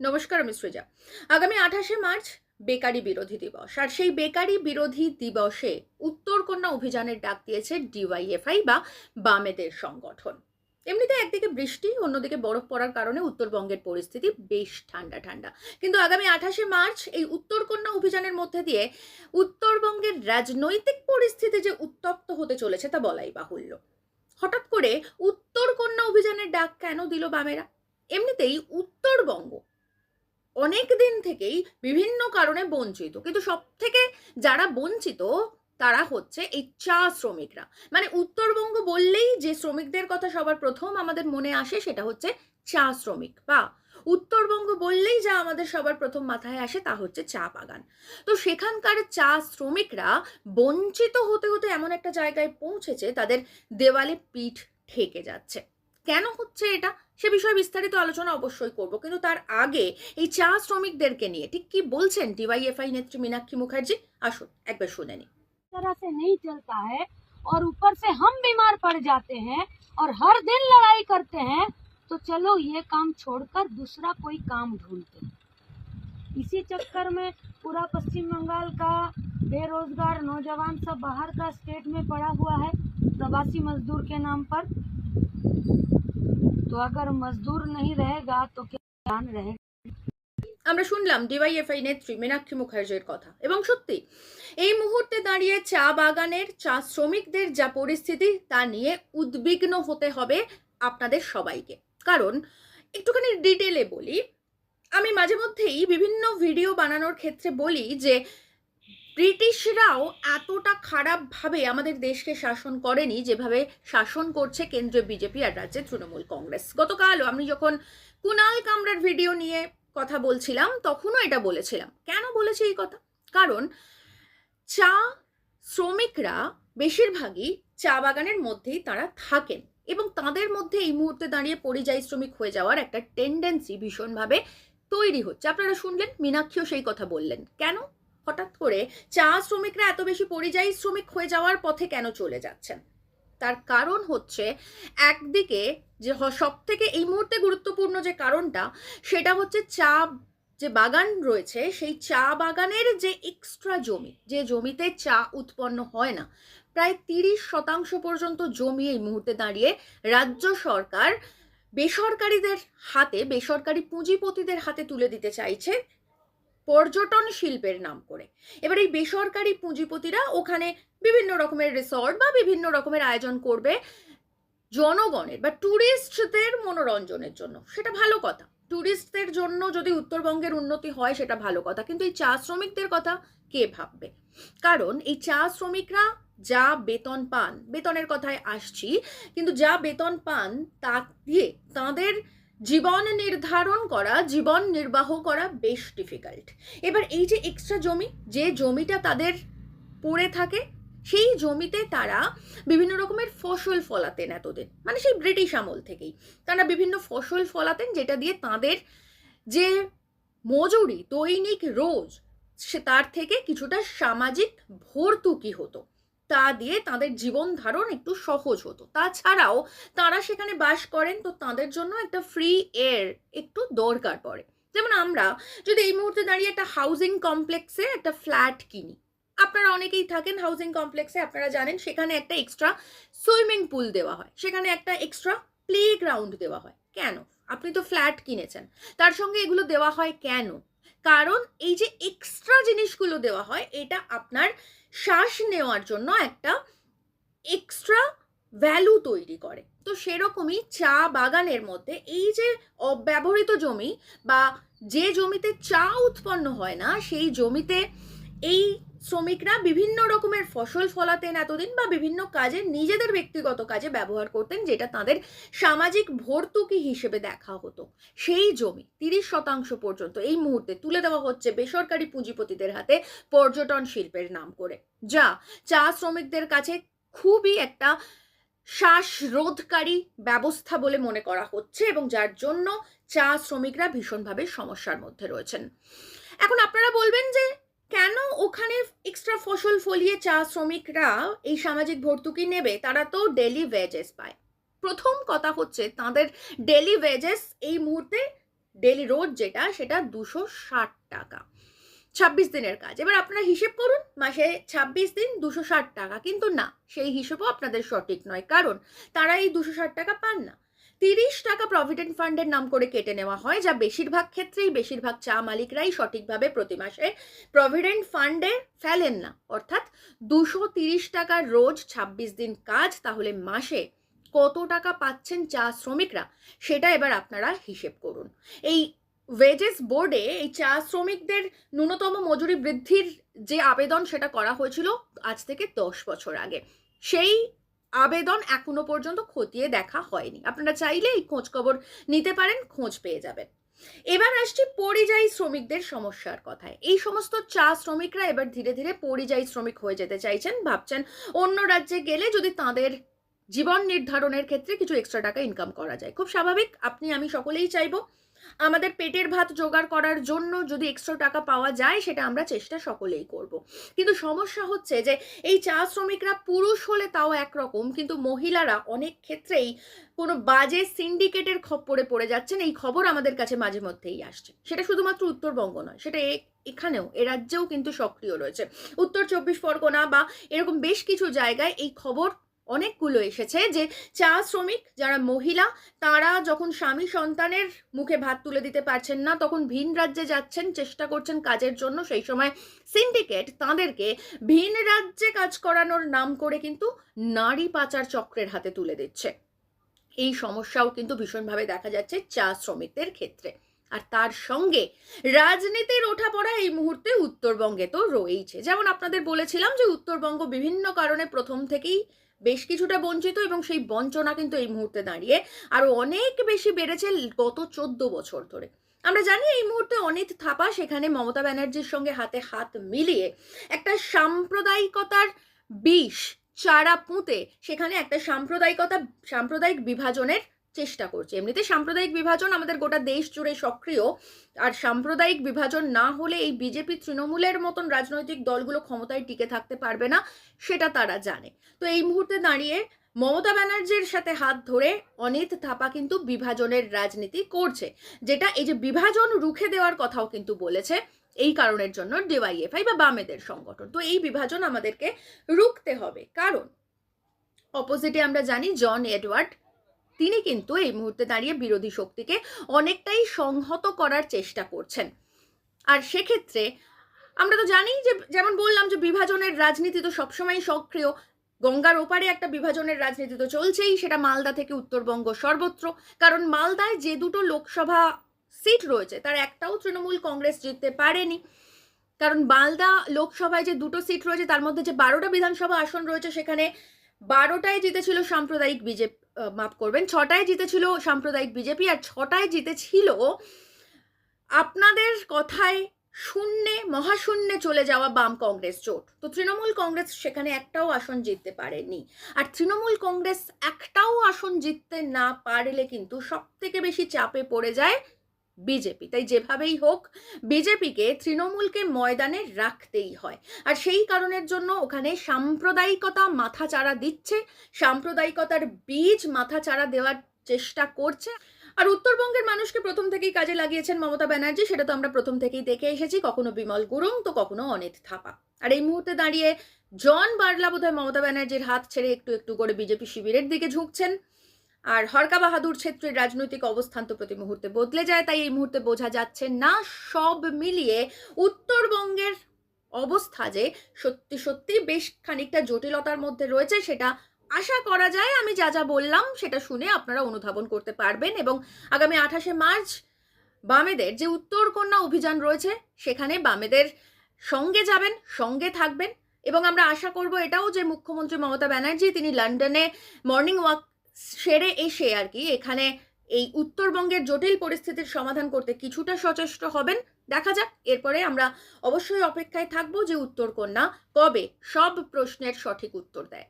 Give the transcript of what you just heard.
নমস্কার, আমি সৃজা। আগামী আঠাশে মার্চ বেকারি বিরোধী দিবস। আর সেই বেকারি বিরোধী দিবসে উত্তরকন্যা অভিযানের ডাক দিয়েছে ডিওয়াইএফআই বা বামেদের সংগঠন। এমনিতে একদিকে বৃষ্টি, অন্যদিকে বরফ পড়ার কারণে উত্তরবঙ্গের পরিস্থিতি বেশ ঠান্ডা ঠান্ডা। কিন্তু আগামী আঠাশে মার্চ এই উত্তরকন্যা অভিযানের মধ্যে দিয়ে উত্তরবঙ্গের রাজনৈতিক পরিস্থিতি যে উত্তপ্ত হতে চলেছে তা বলাই বাহুল্য। হঠাৎ করে উত্তরকন্যা অভিযানের ডাক কেন দিল বামেরা? এমনিতেই উত্তরবঙ্গ অনেক দিন থেকেই বিভিন্ন কারণে বঞ্চিত। কিন্তু সব থেকে যারা বঞ্চিত, তারা হচ্ছে এই চা শ্রমিকরা মানে উত্তরবঙ্গ বললেই যে শ্রমিকদের কথা সবার প্রথম আমাদের মনে আসে সেটা হচ্ছে চা শ্রমিক, বা উত্তরবঙ্গ বললেই যা আমাদের সবার প্রথম মাথায় আসে তা হচ্ছে চা বাগান। তো সেখানকার চা শ্রমিকরা বঞ্চিত হতে হতে এমন একটা জায়গায় পৌঁছেছে, তাদের দেওয়ালে পিঠ ঠেকে যাচ্ছে। কেন হচ্ছে এটা? সে বিষয়ে বিস্তারিত আলোচনা অবশ্যই করব কিন্তু তার আগে এই চা শ্রমিকদেরকে নিয়ে ঠিক কি বলছেন ডিওয়াইএফআই নেত্রী মীনাক্ষী মুখার্জি আসুন একবার শুনে নি तरह से नहीं चलता है और ऊपर से हम बीमार पड़ जाते हैं और हर दिन लड़ाई करते हैं तो चलो ये काम छोड़कर दूसरा कोई काम ढूंढते हैं इसी चक्कर में पूरा पश्चिम बंगाल का बेरोजगार नौजवान सब बाहर का स्टेट में पड़ा हुआ है प्रवासी मजदूर के नाम पर तो अगर मजदूर नहीं रहेगा तो क्या ध्यान रहेगा আমরা শুনলাম ডিওয়াইএফআই নেত্রী মীনাক্ষী মুখার্জির কথা এবং সত্যি এই মুহূর্তে দাঁড়িয়ে চা বাগানের চা শ্রমিকদের যা পরিস্থিতি তা নিয়ে উদ্বিগ্ন হতে হবে আপনাদের সবাইকে কারণ একটুখানি ডিটেলে বলি আমি মাঝে মধ্যেই বিভিন্ন ভিডিও বানানোর ক্ষেত্রে বলি যে ব্রিটিশরাও এতটা খারাপভাবে আমাদের দেশকে শাসন করেনি, যেভাবে শাসন করছে কেন্দ্রীয় বিজেপি আর রাজ্যে তৃণমূল কংগ্রেস। গতকালও আমি যখন কুনাল কামরার ভিডিও নিয়ে কথা বলছিলাম, তখনও এটা বলেছিলাম। কেন বলেছি এই কথা? কারণ চা শ্রমিকরা বেশিরভাগই চা বাগানের মধ্যেই তারা থাকেন এবং তাদের মধ্যে এই মুহূর্তে দাঁড়িয়ে পরিযায়ী শ্রমিক হয়ে যাওয়ার একটা টেন্ডেন্সি ভীষণভাবে তৈরি হচ্ছে। আপনারা শুনলেন, মীনাক্ষীও সেই কথা বললেন। কেন? হঠাৎ করে চা শ্রমিকরা এত বেশি পরিযায়ী শ্রমিক হয়ে যাওয়ার পথে কেন চলে যাচ্ছেন? তার কারণ হচ্ছে একদিকে যে সব থেকে এই মুহূর্তে গুরুত্বপূর্ণ যে কারণটা, সেটা হচ্ছে চা যে বাগান রয়েছে, সেই চা বাগানের যে এক্সট্রা জমি, যে জমিতে চা উৎপন্ন হয় না, প্রায় তিরিশ শতাংশ পর্যন্ত জমি এই মুহূর্তে দাঁড়িয়ে রাজ্য সরকার বেসরকারিদের হাতে, বেসরকারি পুঁজিপতিদের হাতে তুলে দিতে চাইছে। পর্যটন শিল্পের নাম করে। এবার এই বেসরকারি পুঁজিপতিরা ওখানে বিভিন্ন রকমের রিসর্ট বা বিভিন্ন রকমের আয়োজন করবে জনগণের বা ট্যুরিস্টদের মনোরঞ্জনের জন্য। সেটা ভালো কথা। ট্যুরিস্টদের জন্য যদি উত্তরবঙ্গের উন্নতি হয়, সেটা ভালো কথা। কিন্তু এই চা শ্রমিকদের কথা কে ভাববে? কারণ এই চা শ্রমিকরা যা বেতন পান, বেতনের কথায় আসছি, কিন্তু যা বেতন পান তা দিয়ে তাদের জীবন নির্ধারণ করা, জীবন নির্বাহ করা বেশ ডিফিকাল্ট এবার এই যে এক্সট্রা জমি, যে জমিটা তাদের পড়ে থাকে, সেই জমিতে তারা বিভিন্ন রকমের ফসল ফলাতেন এতদিন। মানে সেই ব্রিটিশ আমল থেকেই। তারা বিভিন্ন ফসল ফলাতেন যেটা দিয়ে তাদের যে মজুরি, দৈনিক রোজ, সে তার থেকে কিছুটা সামাজিক ভর্তুকি হতো। তা দিয়ে তাদের জীবন ধারণ একটু সহজ হতো। তাছাড়াও তারা সেখানে বাস করেন তো তাদের জন্য একটা ফ্রি এয়ার একটু দরকার পড়ে। যেমন আমরা যদি এই মুহূর্তে দাঁড়িয়ে একটা হাউজিং কমপ্লেক্সে একটা ফ্ল্যাট কিনি। আপনারা অনেকেই থাকেন হাউজিং কমপ্লেক্সে আপনারা জানেন সেখানে একটা এক্সট্রা সুইমিং পুল দেওয়া হয়। সেখানে একটা এক্সট্রা প্লে গ্রাউন্ড দেওয়া হয়। কেন? আপনি তো ফ্ল্যাট কিনেছেন। তার সঙ্গে এগুলো দেওয়া হয় কেন? কারণ এই যে এক্সট্রা জিনিসগুলো দেওয়া হয়, এটা আপনার শ্বাস নেওয়ার জন্য একটা এক্সট্রা ভ্যালু তৈরি করে। তো সেরকমই চা বাগানের মধ্যে এই যে অব্যবহৃত জমি বা যে জমিতে চা উৎপন্ন হয় না, সেই জমিতে এই শ্রমিকরা বিভিন্ন রকমের ফসল ফলাতেন এতদিন বা বিভিন্ন কাজে নিজেদের ব্যক্তিগত কাজে ব্যবহার করতেন, যেটা তাদের সামাজিক ভর্তুকি হিসেবে দেখা হতো। সেই জমি, তিরিশ শতাংশ পর্যন্ত এই মুহূর্তে তুলে দেওয়া হচ্ছে বেসরকারি পুঁজিপতিদের হাতে পর্যটন শিল্পের নাম করে। যা চা শ্রমিকদের কাছে খুবই একটা শ্বাসরোধকারী ব্যবস্থা বলে মনে করা হচ্ছে এবং যার জন্য চা শ্রমিকরা ভীষণভাবে সমস্যার মধ্যে রয়েছেন। এখন আপনারা বলবেন যে কেন ওখানে এক্সট্রা ফসল ফলিয়ে চা শ্রমিকরা এই সামাজিক ভর্তুকি নেবে? তারা তো ডেলি ওয়েজেস পায়। প্রথম কথা হচ্ছে তাদের ডেলি ওয়েজেস এই মুহূর্তে ডেলি রোজ যেটা, সেটা দুশো ষাট টাকা। ছাব্বিশ দিনের কাজ। এবার আপনারা হিসেব করুন, মাসে ছাব্বিশ দিন দুশো ষাট টাকা। কিন্তু না, সেই হিসেবও আপনাদের সঠিক নয়। কারণ তারা এই দুশো ষাট টাকা পান না। তিরিশ টাকা প্রভিডেন্ট ফান্ডের নাম করে কেটে নেওয়া হয়, যা বেশিরভাগ ক্ষেত্রেই বেশিরভাগ চা মালিকরাই সঠিকভাবে প্রতি মাসে প্রভিডেন্ট ফান্ডে ফেলেন না। অর্থাৎ দুশো তিরিশ টাকার রোজ ছাব্বিশ দিন কাজ, তাহলে মাসে কত টাকা পাচ্ছেন চা শ্রমিকরা, সেটা এবার আপনারা হিসেব করুন। এই ওয়েজেস বোর্ডে এই চা শ্রমিকদের ন্যূনতম মজুরি বৃদ্ধির যে আবেদন সেটা করা হয়েছিল আজ থেকে দশ বছর আগে। সেই আবেদন এখনও পর্যন্ত খতিয়ে দেখা হয়নি। আপনারা চাইলে এই খোঁজ খবর নিতে পারেন, খোঁজ পেয়ে যাবেন। এবার আসছি পরিযায়ী শ্রমিকদের সমস্যার কথায়। এই সমস্ত চা শ্রমিকরা এবার ধীরে ধীরে পরিযায়ী শ্রমিক হয়ে যেতে চাইছেন, ভাবছেন অন্য রাজ্যে গেলে যদি তাদের জীবন নির্ধারণের ক্ষেত্রে কিছু এক্সট্রা টাকা ইনকাম করা যায়। খুব স্বাভাবিক, আপনি আমি সকলেই চাইব আমাদের পেটের ভাত জোগাড় করার জন্য যদি এক্সট্রা টাকা পাওয়া যায়, সেটা আমরা চেষ্টা সকলেই করব। কিন্তু সমস্যা হচ্ছে যে, এই চা শ্রমিকরা পুরুষ হলে তাও একরকম, কিন্তু মহিলারা অনেক ক্ষেত্রেই কোনো বাজে সিন্ডিকেটের খপ্পরে পড়ে যাচ্ছেন, এই খবর আমাদের কাছে মাঝে মধ্যেই আসছে। সেটা শুধুমাত্র উত্তরবঙ্গ নয়, সেটা এখানেও, এ রাজ্যেও কিন্তু সক্রিয় রয়েছে। উত্তর চব্বিশ পরগনা বা এরকম বেশ কিছু জায়গায় এই খবর অনেকগুলো এসেছে যে চা শ্রমিক যারা মহিলা, তারা যখন স্বামী সন্তানের মুখে ভাত তুলে দিতে পারছেন না, তখন ভিন রাজ্যে যাচ্ছেন, চেষ্টা করছেন কাজের জন্য। সেই সময় সিন্ডিকেট তাদেরকে ভিন রাজ্যে কাজ করানোর নাম করে কিন্তু নারী পাচার চক্রের হাতে তুলে দিচ্ছে। এই সমস্যাও কিন্তু ভীষণভাবে দেখা যাচ্ছে চা শ্রমিকদের ক্ষেত্রে। আর তার সঙ্গে রাজনীতির ওঠাপড়া এই মুহূর্তে উত্তরবঙ্গে তো রয়েইছে। যেমন আপনাদের বলেছিলাম যে উত্তরবঙ্গ বিভিন্ন কারণে প্রথম থেকেই বেশ কিছুটা বঞ্চিত এবং সেই বঞ্চনা কিন্তু এই মুহূর্তে দাঁড়িয়ে আরও অনেক বেশি বেড়েছে গত চোদ্দ বছর ধরে। আমরা জানি এই মুহূর্তে অনিত থাপা সেখানে মমতা ব্যানার্জির সঙ্গে হাতে হাত মিলিয়ে একটা সাম্প্রদায়িকতার বিষ চারা পুঁতে সেখানে একটা সাম্প্রদায়িকতা, সাম্প্রদায়িক বিভাজনের চেষ্টা করছে। এমনিতে সাম্প্রদায়িক বিভাজন আমাদের গোটা দেশ জুড়ে সক্রিয়। আর সাম্প্রদায়িক বিভাজন না হলে এই বিজেপি তৃণমূলের মতন রাজনৈতিক দলগুলো ক্ষমতায় টিকে থাকতে পারবে না, সেটা তারা জানে। তো এই মুহূর্তে দাঁড়িয়ে মমতা ব্যানার্জির সাথে হাত ধরে অনিত থাপা কিন্তু বিভাজনের রাজনীতি করছে। যেটা এই যে বিভাজন রুখে দেওয়ার কথাও কিন্তু বলেছে, এই কারণের জন্য ডিওয়াইএফআই বা বামেদের সংগঠন। তো এই বিভাজন আমাদেরকে রুখতে হবে। কারণ অপোজিটে আমরা জানি জন এডওয়ার্ড তিনি কিন্তু এই মুহূর্তে দাঁড়িয়ে বিরোধী শক্তিকে অনেকটাই সংহত করার চেষ্টা করছেন। আর সেক্ষেত্রে আমরা তো জানি যে, যেমন বললাম যে বিভাজনের রাজনীতি তো সবসময় সক্রিয়। গঙ্গার ওপারে একটা বিভাজনের রাজনীতি তো চলছেই, সেটা মালদা থেকে উত্তরবঙ্গ সর্বত্র। কারণ মালদায় যে দুটো লোকসভা সিট রয়েছে, তার একটাও তৃণমূল কংগ্রেস জিততে পারেনি। কারণ মালদা লোকসভায় যে দুটো সিট রয়েছে, তার মধ্যে যে বারোটা বিধানসভা আসন রয়েছে, সেখানে বারোটায় জিতেছিল সাম্প্রদায়িক বিজেপি মাফ করবেন, ছটায় জিতেছিল সাম্প্রদায়িক বিজেপি আর ছটায় জিতেছিল আপনাদের কথায় শূন্যে, মহাশূন্যে চলে যাওয়া বাম কংগ্রেস জোট। তো তৃণমূল কংগ্রেস সেখানে একটাও আসন জিততে পারেনি। আর তৃণমূল কংগ্রেস একটাও আসন জিততে না পারলে কিন্তু সব থেকে বেশি চাপে পড়ে যায় বিজেপি। তাই যেভাবেই হোক, বিজেপিকে তৃণমূলকে ময়দানে রাখতেই হয়। আর সেই কারণের জন্য ওখানে সাম্প্রদায়িকতা মাথাচাড়া দিচ্ছে, সাম্প্রদায়িকতার বীজ মাথাচাড়া দেওয়ার চেষ্টা করছে। আর উত্তরবঙ্গের মানুষকে প্রথম থেকেই কাজে লাগিয়েছেন মমতা ব্যানার্জি, সেটা তো আমরা প্রথম থেকেই দেখে এসেছি, কখনো বিমল গুরুং, তো কখনো অনিত থাপা। আর এই মুহূর্তে দাঁড়িয়ে জন বার্লা বোধহয় মমতা ব্যানার্জির হাত ছেড়ে একটু একটু করে বিজেপি শিবিরের দিকে ঝুঁকছেন। আর হরকা বাহাদুর ছেত্রের রাজনৈতিক অবস্থান তো প্রতি মুহূর্তে বদলে যায়, তাই এই মুহূর্তে বোঝা যাচ্ছে না সব মিলিয়ে উত্তরবঙ্গের অবস্থা যে সত্যি সত্যি বেশ খানিকটা জটিলতার মধ্যে রয়েছে সেটা আশা করা যায়। আমি যা যা বললাম সেটা শুনে আপনারা অনুধাবন করতে পারবেন এবং আগামী আঠাশে মার্চ বামেদের যে উত্তর কন্যা অভিযান রয়েছে সেখানে বামেদের সঙ্গে যাবেন, সঙ্গে থাকবেন এবং আমরা আশা করব এটাও যে মুখ্যমন্ত্রী মমতা ব্যানার্জি, তিনি লন্ডনে মর্নিং ওয়াক সেরে এসে আর কি এখানে এই উত্তরবঙ্গের জটিল পরিস্থিতির সমাধান করতে কিছুটা সচেষ্ট হবেন। দেখা যাক, এরপরে আমরা অবশ্যই অপেক্ষায় থাকব যে উত্তর কন্যা কবে সব প্রশ্নের সঠিক উত্তর দেয়।